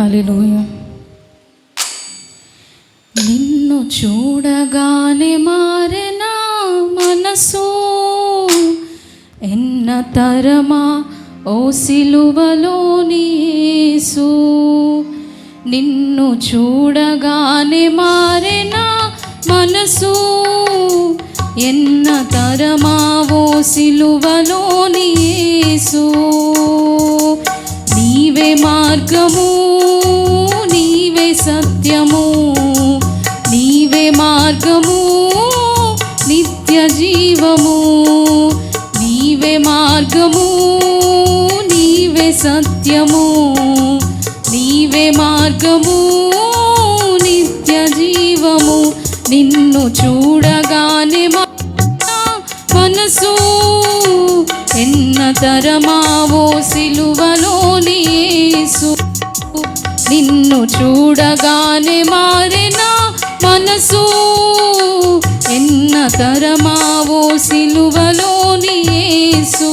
హల్లెలూయ. నిన్ను చూడగానే మారెనా మనసు. ఎన్న తరమా ఓ సిలువలోని యేసు నిన్ను చూడగానే మారెనా మనసు. ఎన్న తరమా ఓ సిలువలోని యేసు నీవే మార్గము నీవే సత్యము. నీవే మార్గము నిత్య జీవము. నీవే మార్గము నీవే సత్యము. నీవే మార్గము నిత్య జీవము. నిన్ను చూడగానే మా మనసు ఎన్న తరమావో సిలువలోని నిన్ను చూడగానే మారిన మనసు. ఎన్న తరమావో సిలువలోని యేసు.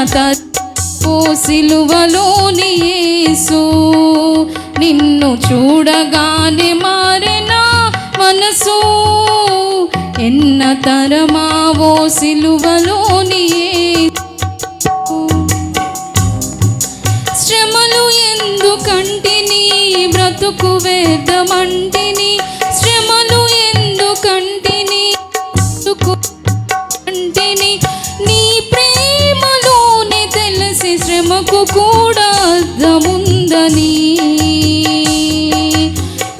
ఎన్న ఓ సిలువలోని యేసు. నిన్ను చూడగానే మారెనా మనసు. ఎన్న తరమావో సిలువలోని శ్రమలు శ్రమలు ఎందుకంటిని బ్రతుకు వేదమంటే అర్థముందని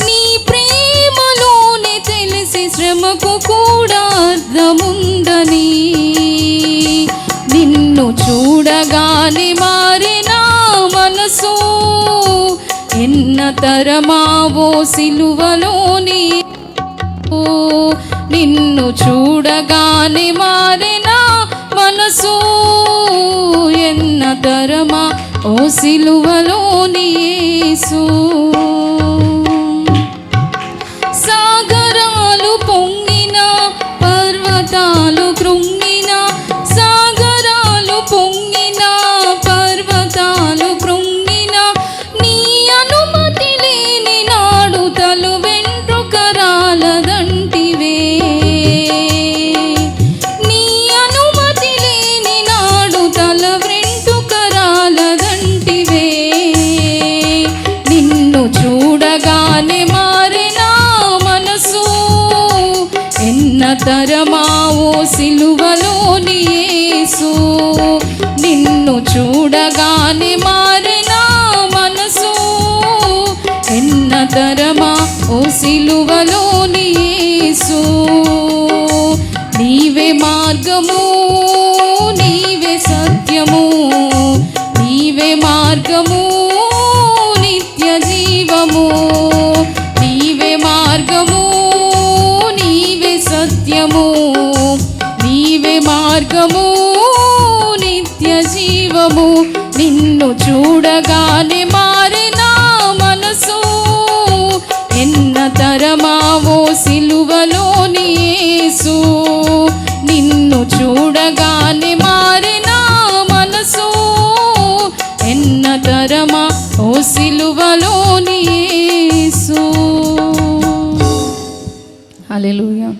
నీ ప్రేమలోనే తెలిసి శ్రమకు కూడా అర్థముందని నిన్ను చూడగానే మారిన మనసు. ఎన్న తరమావో సిలువలోని. ఓ నిన్ను చూడగానే మారిన మనసు. ఎన్న తరమా ఓ సిలువలోని యేసు. సిలువలోని యేసు. నిన్ను చూడగానే మారిన మనసు. ఎన్న తరమా ఓ సిలువలోని యేసు. నీవే మార్గము నీవే సత్యము. నీవే మార్గము నిత్య జీవము. నీవే మార్గము నీవే సత్యము. మార్గము నిత్య జీవము. నిన్ను చూడగానే మారిన మనసు. ఎన్న తరమావో సిలువలోని యేసు. నిన్ను చూడగానే మారిన మనసు. ఎన్న తరమా ఓ సిలువలోని యేసు. హల్లెలూయా.